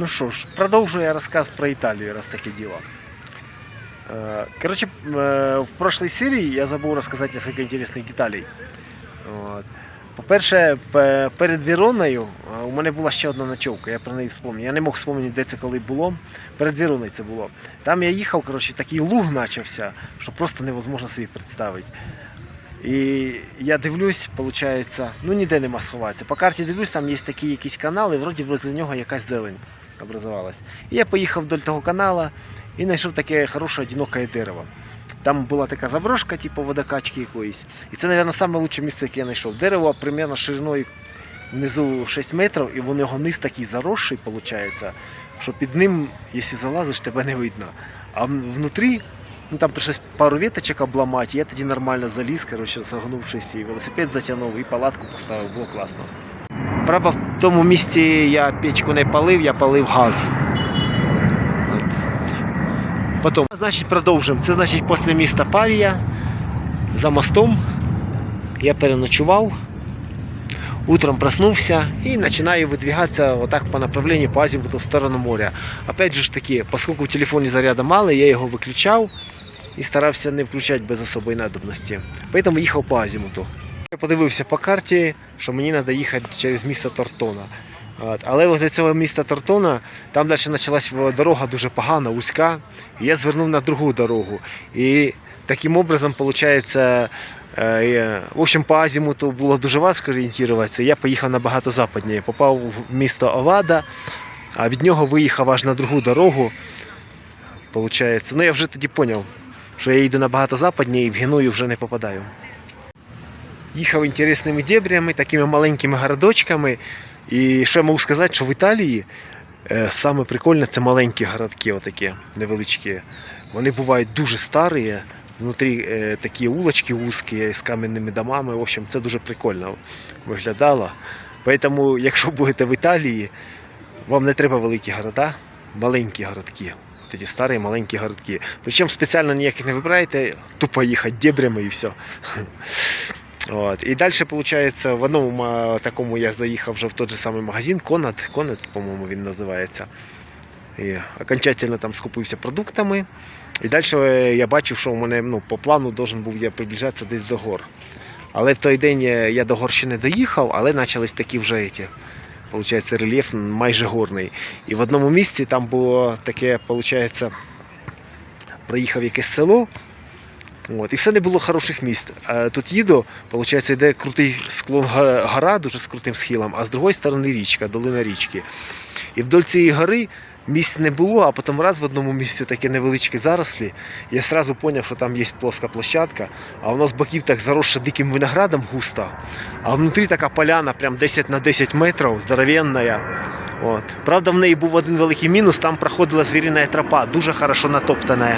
Ну що ж, продовжую розказ про Італію, раз таке діло. Е, Короче, е, в прошлой серії я забув розказати несколько інтересних деталей. По-перше, перед Віроною е, у мене була ще одна ночовка, я про неї вспомню. Я не мог вспомнити, де це коли було. Перед Віроною це було. Там я їхав, коротше, такий луг почався, що просто невозможно собі представити. І я дивлюсь, виходить, ну ніде нема сховатися. По карті дивлюсь, там є такі якісь канали, і вроді возле нього якась зелень образувалась. І я поїхав вдоль того канала і знайшов таке хороше одиноке дерево. Там була така заброшка, типу водокачки якоїсь. І це, мабуть, найкраще місце, яке я знайшов. Дерево примерно шириною внизу 6 метрів, і воно його низ такий заросший, виходить, що під ним, якщо залазиш, тебе не видно. А внутрі, ну там прийшлось пару веточок обламати, я тоді нормально заліз, коротше, загнувшись, і велосипед затягнув, і палатку поставив, було класно. Правда, в тому місці я печку не палив, я палив газ. Потім, значить, продовжимо. Це значить після міста Павія за мостом я переночував. Утром проснувся и начинаю выдвигаться вот так по направлению по азимуту в сторону моря. Опять же ж таки, поскольку в телефоне заряда мало, я його виключав і старався не включати без особої надобності. Поэтому їхав по азимуту. Я подивився по карті, що мені треба їхати через місто Тортона. От. Але возле цього міста Тортона там далі почалась дорога дуже погана, вузька. І я звернув на другу дорогу. І таким образом, виходить, е, в общем, по азімуту було дуже важко орієнтуватися. Я поїхав набагато западніше. Попав в місто Овада, а від нього виїхав аж на другу дорогу. Получається. Ну я вже тоді зрозумів, що я їду набагато западніше і в Геную вже не попадаю. Їхав інтересними дебрями, такими маленькими городочками. І що я можу сказати, що в Італії е, саме прикольне це маленькі городки, отакі невеличкі. Вони бувають дуже старі, внутрі е, такі улочки вузькі з кам'яними домами. В общем, це дуже прикольно виглядало. Тому, якщо будете в Італії, вам не треба великі города, маленькі городки. Такі старі маленькі городки. Причому спеціально ніяких не вибираєте, тупо їхати дебрями і все. От. І далі, виходить, в одному такому я заїхав вже в той же самий магазин, Конат, Конат, по-моєму, він називається. І окончательно там скупився продуктами. І далі я бачив, що у мене ну, по плану должен був я приближатися десь до гор. Але в той день я я до гор ще не доїхав, але почались такі вже эти, Получається, рельєф майже горний. І в одному місці там було таке, виходить, проїхав якесь село. От, і все не було хороших місць. Тут їду, виходить, йде крутий склон гора, дуже з крутим схилом, а з другої сторони річка, долина річки. І вдоль цієї гори місць не було, а потім раз в одному місці такі невеличкі зарослі. Я одразу зрозумів, що там є плоска площадка, а воно з боків так заросше диким виноградом густо, а внутрі така поляна, прям 10 на 10 метрів, здоровенна. От. Правда, в неї був один великий мінус, там проходила звірина тропа, дуже хорошо натоптана.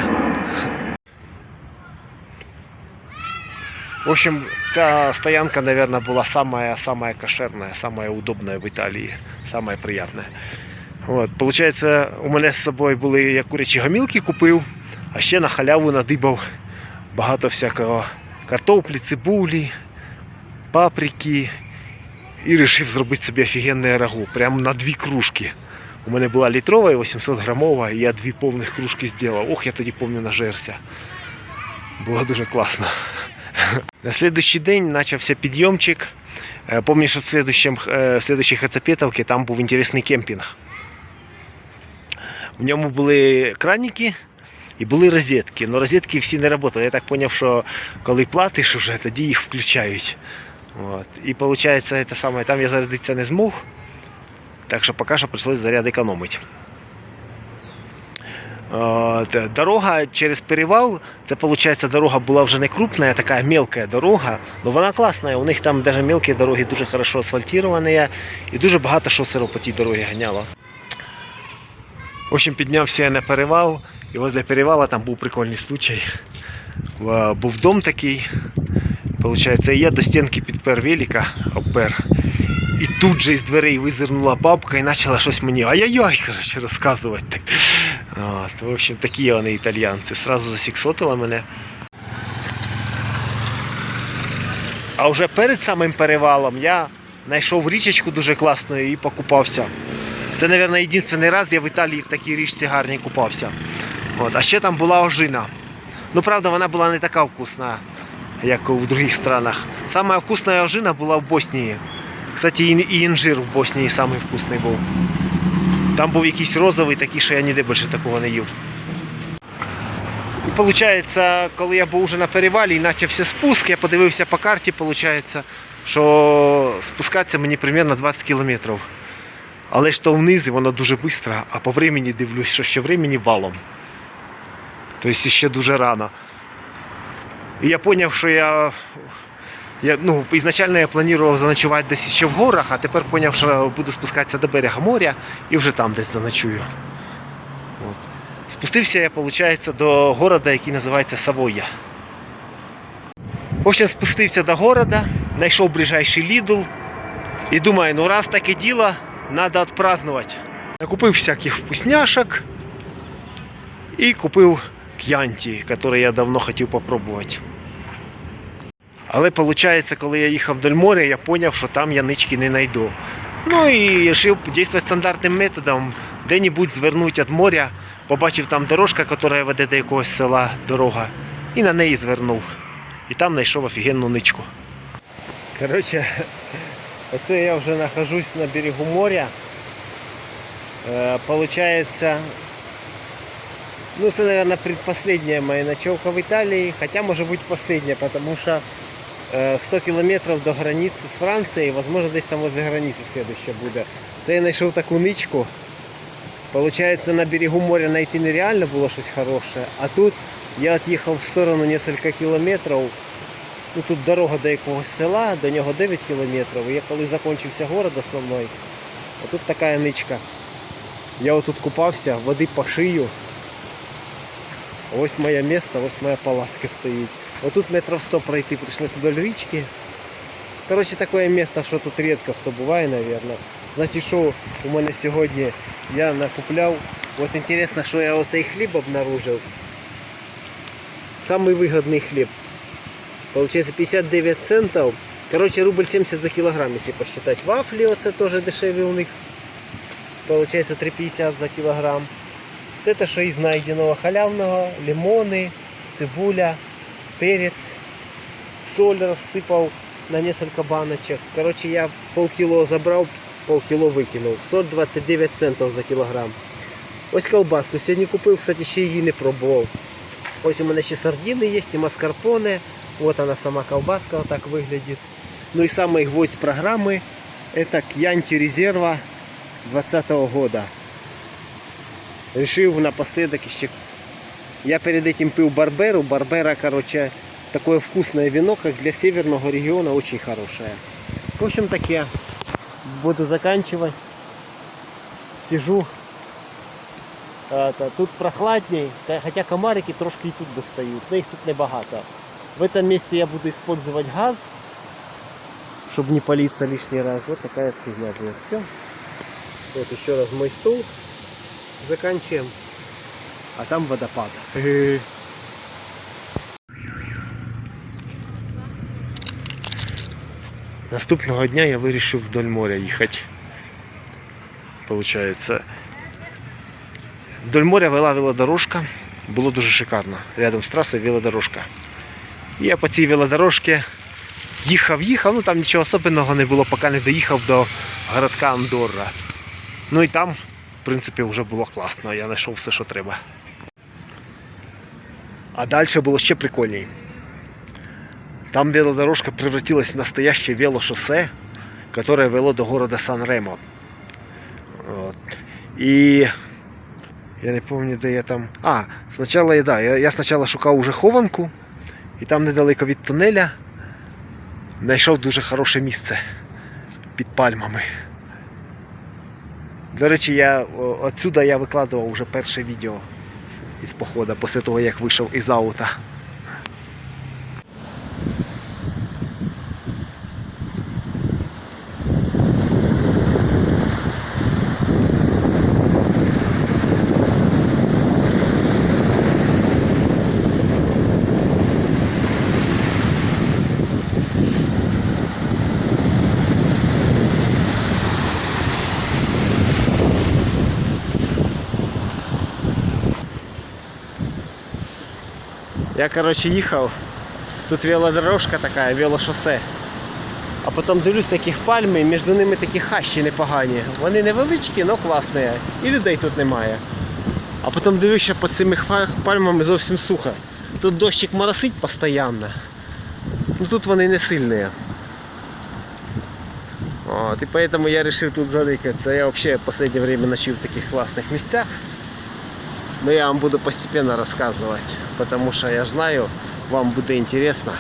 В общем, ця стоянка, наверное, была самая, самая кошерная, самая удобная в Італії, самая приятная. От, получается, у мене з собою були я курячі гамілки купив, а ще на халяву надибав багато всякого картоплі, цибулі, паприки. І вирішив зробити собі офігенне рагу. Прямо на дві кружки. У мене була літрова і 800 грамова, і я дві повних кружки зробив. Ох, я тоді пам'ятаю нажерся. Було дуже класно. На следующий день почався підйомчик. Е, Помню, що в в следующей Хацапетовці там був інтересний кемпінг. В ньому були краніки і були розетки. але розетки всі не працювали. Я так зрозумів, що коли платиш вже, тоді їх включають. От. І виходить, це саме, там я зарядитися не змог. Так що поки що прийшлось заряд економити. От, Дорога через перевал, це виходить, дорога була вже не крупна, а така мелка дорога, але вона класна. У них там навіть мелкі дороги дуже хорошо асфальтовані і дуже багато шосерів по тій дорозі ганяло. В общем, піднявся я на перевал, і возле перевала там був прикольний случай. Е, Був дом такий. Получається, я до стінки підпер велика, обпер. І тут же із дверей визирнула бабка і почала щось мені ай-яй-яй, розказувати. Так. От, в общем, такі вони італіянці. Сразу засіксотила мене. А вже перед самим перевалом я знайшов річечку дуже класну і покупався. Це, мабуть, єдиний раз я в Італії в такій річці гарній купався. От. А ще там була ожина. Ну, правда, вона була не така вкусна, як у других странах. Сама вкусна ожина була в Боснії. Кстати, і інжир в Боснії самий вкусний був. Там був якийсь розовий, такий, що я ніде більше такого не їв. І виходить, коли я був вже на перевалі і почався спуск, я подивився по карті, виходить, що спускатися мені приблизно 20 кілометрів. Але ж то вниз і воно дуже швидко, а по времени дивлюсь, що ще времени валом. Тобто ще дуже рано. І я зрозумів, що я. Я, ну, ізначально я планував заночувати десь ще в горах, а тепер зрозумів, що буду спускатися до берега моря і вже там десь заночую. От. Спустився я, виходить, до города, який називається Савоя. В общем, спустився до города, знайшов ближайший Лідл і думаю, ну раз таке діло, треба відпразднувати. Накупив всяких вкусняшок і купив к'янті, який я давно хотів попробувати. Але виходить, коли я їхав вдоль моря, я зрозумів, що там я нички не знайду. Ну і вирішив діяти стандартним методом, де-небудь звернути від моря, побачив там дорожка, яка веде до якогось села дорога, і на неї звернув. І там знайшов офігенну ничку. Коротше, оце я вже знаходжусь на берегу моря. Е, Получається, ну це, наверное, предпоследняя моя ночевка в Италии, хотя может быть последняя, потому что э, 100 километров до границы с Францией, возможно, десь там возле границы следующая буде. Це я знайшов таку ничку. Получается, на берегу моря найти нереально було щось хороше, а тут я от'їхав в сторону несколько кілометрів. Ну, тут дорога до якогось села, до нього 9 кілометрів. Я коли закінчився город основний, а тут така ничка. Я отут купався, води по шию. Ось моє місце, ось моя палатка стоїть. Отут метрів 100 пройти прийшлося вдоль річки. Коротше, таке місце, що тут рідко хто буває, мабуть. Значить, що у мене сьогодні я накупляв. От інтересно, що я оцей хліб обнаружив. Самый выгодный хлеб. Получается 59 центов. Короче, рубль 70 за килограмм, если посчитать. Вафли, оце тоже дешевле у них. Получается 3,50 за килограмм. Це те, що із знайденого халявного, лимони, цибуля, перець, соль розсипав на несколько баночек. Короче, я полкіло забрав, полкіло викинув. Соль 29 центів за кілограм. Ось колбаску сьогодні купив, кстати, ще її не пробував. Ось у мене ще сардини є, і маскарпоне. Вот она сама колбаска вот так выглядит. Ну и самый гвоздь программы это Кьянти резерва 2020 года. Решив напоследок еще. Я перед этим пил Барберу. Барбера, короче, такое вкусное вино, как для северного региона, очень хорошее. В общем, таке. Буду заканчивать. Сижу. А, та, Тут прохладней, та- хотя комарики трошки і тут достають, но їх тут небагато. В этом месте я буду использовать газ, чтобы не палиться лишний раз. Вот такая вот фигня будет. Все. Вот еще раз мой стул. Заканчиваем. А там водопад. Наступного дня я вирішив вдоль моря їхати. Получається. Вдоль моря вела велодорожка. Було дуже шикарно. Рядом з трасою велодорожка. І я по цій велодорожці їхав, їхав, ну там нічого особливого не було, поки не доїхав до городка Андорра. Ну і там, в принципі, вже було класно, я знайшов все, що треба. А далі було ще прикольніше. Там велодорожка превратилась в настоящее велошоссе, которое вело до города Сан-Ремо. Вот. І я не пам'ятаю, де я там. А, спочатку я, да, я, я спочатку шукав уже хованку, і там недалеко від тунеля знайшов дуже хороше місце під пальмами. До речі, я отсюда я викладував вже перше відео із походу, після того як вийшов із аута. Я, короче, їхав. Тут велодорожка така, велошосе. А потім дивлюсь таких пальми, і між ними такі хащі непогані. Вони невеличкі, але класні. І людей тут немає. А потім дивлюся, під цими пальмами зовсім сухо. Тут дощик моросить постійно. Ну тут вони не сильні. От, і поэтому я решил тут задикаться. Я вообще в последнее время ночую в таких классных местах. Но я вам буду постепенно рассказывать, потому что я знаю, вам буде интересно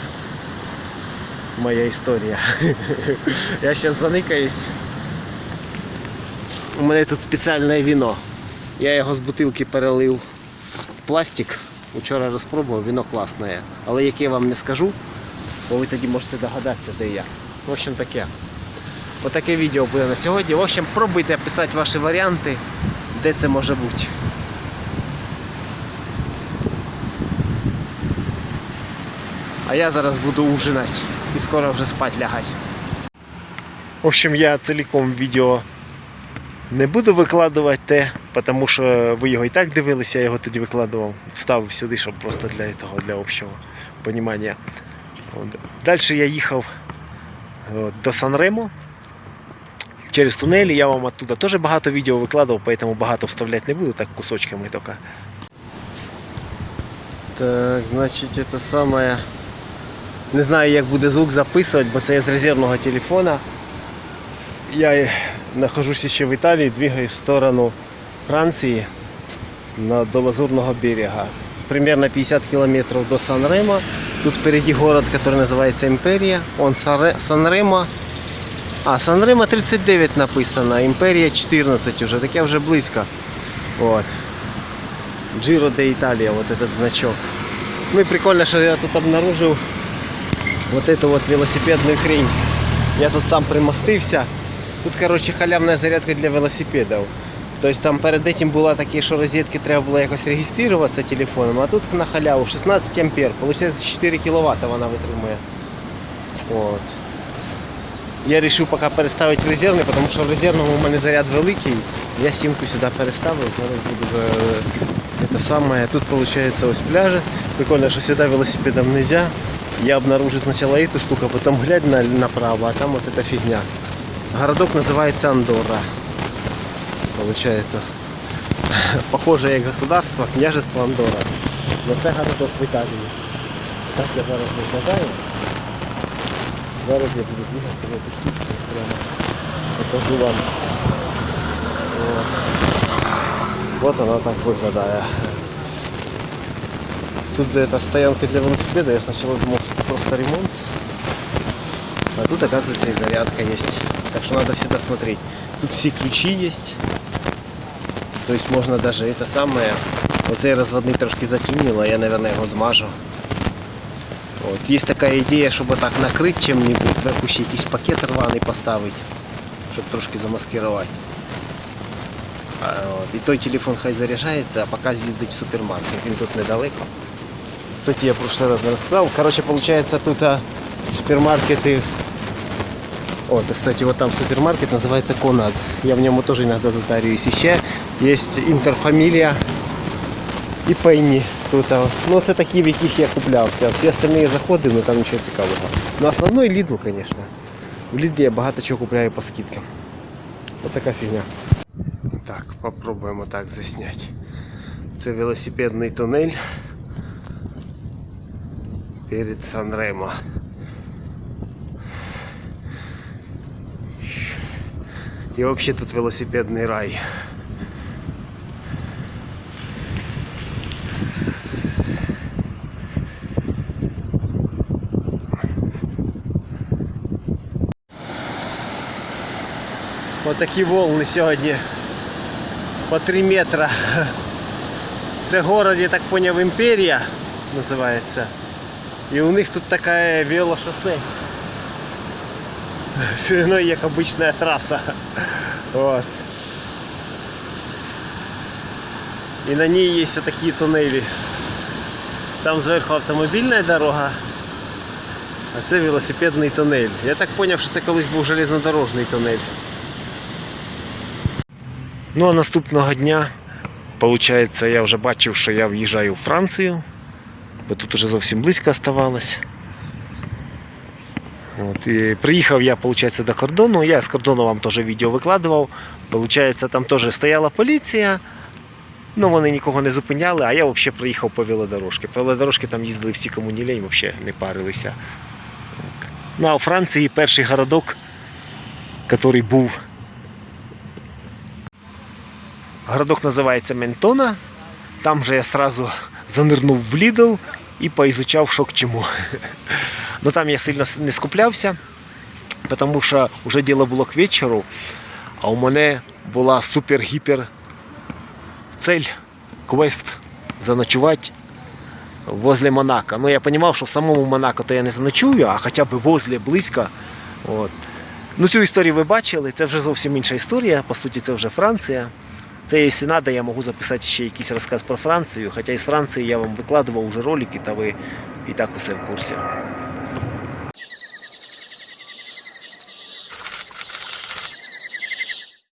моя история. Я сейчас заникаюсь. У мене тут спеціальне віно. Я його з бутилки перелив пластик. Вчора розпробував, віно класне. Але яке я вам не скажу, бо ви тоді можете догадатися, де я. В общем таке. Отаке відео буде на сьогодні. В общем, пробуйте писати ваші варіанти, де це може бути. А я зараз буду ужинати і скоро вже спать лягати. В общем, я цілком відео не буду викладувати те, тому що ви його і так дивилися, я його тоді викладував. Вставив сюди, щоб просто для того, для общого розуміння. Далі я їхав до Санремо через тунелі. Я вам оттуда теж багато відео викладав, поэтому багато вставляти не буду, так кусочками тільки. Так, значить, це саме. Не знаю, як буде звук записувати, бо це я з резервного телефона. Я нахожусь ще в Італії, двигаюсь в сторону Франції на, до Лазурного берега. Примерно 50 километров до Сан-Ремо. Тут впереди город, который называется Империя. Он Саре- Сан-Ремо. А, Сан-Ремо 39 написано, Імперія 14 уже, так я вже близько. Вот. Giro de Italia, вот этот значок. Ну и прикольно, что я тут обнаружил вот эту вот велосипедную хрень. Я тут сам примостився. Тут, короче, халявна зарядка для велосипедів. Тобто там перед этим була такі, що розетки треба було якось реєструватися телефоном, а тут на халяву 16 ампер, получается 4 кВт вона витримує. От. Я вирішив поки переставити в резервний, тому що в резервному у мене заряд великий. Я сімку сюди переставив, зараз буду е, це саме. Тут виходить ось пляжі. Прикольно, що сюди велосипедом нельзя. Я обнаружил сначала эту штуку, а потом глядь на, направо, а там вот эта фигня. Городок называется Андорра. Получается. Похоже як государство, княжество Андорра. Но це городок в Італії. Так я зараз виглядаю. Зараз я буду бігати в эту штучку прямо. Покажу вам. От. Вот вона так виглядає. Тут это стоянка для велосипеда. Я сначала думал, что это просто ремонт. А тут, оказывается, и зарядка есть. Так что надо всегда смотреть. Тут все ключи есть. То есть можно даже это самое. Оцей розводний трошки заклинило, я, наверное, його змажу. От. Є така ідея, щоб так накрити чим-небудь, зверху ще якийсь пакет рваний поставити, щоб трошки замаскирувати. А, от. І той телефон хай заряджається, а поки з'їздить в супермаркет. Він тут недалеко. Кстати, я в прошлый раз не рассказал. Короче, получается, тут а, супермаркеты... О, да, кстати, вот там супермаркет называется Конад. Я в нем тоже иногда затарююсь. Еще есть Интерфамилия і Пенні. Тут, а, ну, це такі, в яких я куплявся. Всі остальні заходи, ну там нічого цікавого. Ну, основной Lidl, конечно. В Lidl я багато чого купляю по скидкам. Ось така фігня. Так, попробуємо так засняти. Це велосипедний тунель Перед Сан-Ремо. И вообще тут велосипедный рай. Вот такі волни сьогодні по 3 метра. Це город, я так поняв, імперія називається. И у них тут такая велошоссе. Шириной, як обычная трасса. Вот. И на ней есть вот такие туннели. Там зверху автомобільна дорога, а це велосипедний тунель. Я так зрозумів, що це колись був железнодорожний тунель. Ну а наступного дня, виходить, я вже бачив, що я в'їжджаю в Францію. Бо тут уже зовсім близько оставалось. От, і приїхав я, виходить, до кордону. Я з кордону вам теж відео викладував. Получається, там теж стояла поліція. Ну, вони нікого не зупиняли, а я взагалі приїхав по велодорожці. По велодорожці там їздили всі кому не лень, взагалі не парилися. Ну, а у Франції перший городок, який був. Городок називається Ментона. Там же я сразу занирнув в Lidl і поізучав, що к чому. Ну там я сильно не скуплявся, тому що вже діло було к вечору, а у мене була супер-гіпер цель, квест заночувати возле Монако. Ну я розумів, що в самому Монако то я не заночую, а хоча б возле близько. От. Ну, цю історію ви бачили, це вже зовсім інша історія. По суті, це вже Франція. Це, якщо треба, я можу записати ще якийсь розказ про Францію. Хоча із Франції я вам викладував уже ролики, та ви і так усе в курсі.